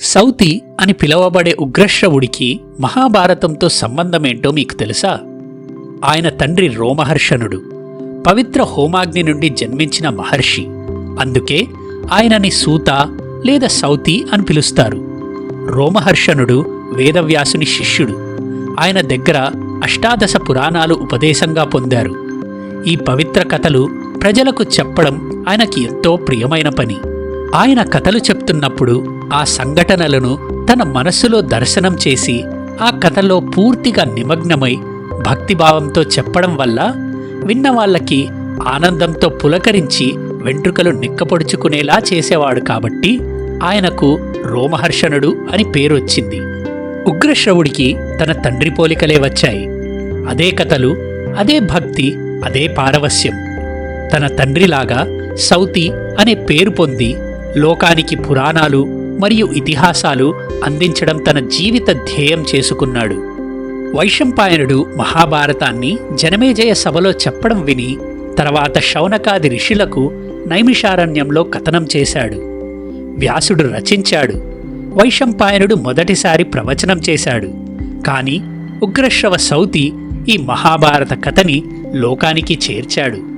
సౌతి అని పిలువబడే ఉగ్రశ్రవుడికి మహాభారతంతో సంబంధమేంటో మీకు తెలుసా? ఆయన తండ్రి రోమహర్షణుడు పవిత్ర హోమాగ్ని నుండి జన్మించిన మహర్షి. అందుకే ఆయనని సూత లేదా సౌతి అని పిలుస్తారు. రోమహర్షణుడు వేదవ్యాసుని శిష్యుడు. ఆయన దగ్గర అష్టాదశ పురాణాలు ఉపదేశంగా పొందారు. ఈ పవిత్ర కథలు ప్రజలకు చెప్పడం ఆయనకి ఎంతో ప్రియమైన పని. ఆయన కథలు చెప్తున్నప్పుడు ఆ సంఘటనలను తన మనస్సులో దర్శనం చేసి ఆ కథలో పూర్తిగా నిమగ్నమై భక్తిభావంతో చెప్పడం వల్ల విన్నవాళ్ళకి ఆనందంతో పులకరించి వెంట్రుకలు నిక్కపొడుచుకునేలా చేసేవాడు కాబట్టి ఆయనకు రోమహర్షణుడు అని పేరొచ్చింది. ఉగ్రశ్రవుడికి తన తండ్రి పోలికలే వచ్చాయి. అదే కథలు అదే భక్తి అదే పారవస్యం తన తండ్రిలాగా సౌతి అనే పేరు పొంది లోకానికి పురాణాలు మరియు ఇతిహాసాలు అందించడం తన జీవిత ధ్యేయం చేసుకున్నాడు. వైశంపాయనుడు మహాభారతాన్ని జనమేజయ సభలో చెప్పడం విని తర్వాత శౌనకాది ఋషులకు నైమిషారణ్యంలో కథనం చేశాడు. వ్యాసుడు రచించాడు. వైశంపాయనుడు మొదటిసారి ప్రవచనం చేశాడు. కాని ఉగ్రశ్రవ సౌతి ఈ మహాభారత కథని లోకానికి చేర్చాడు.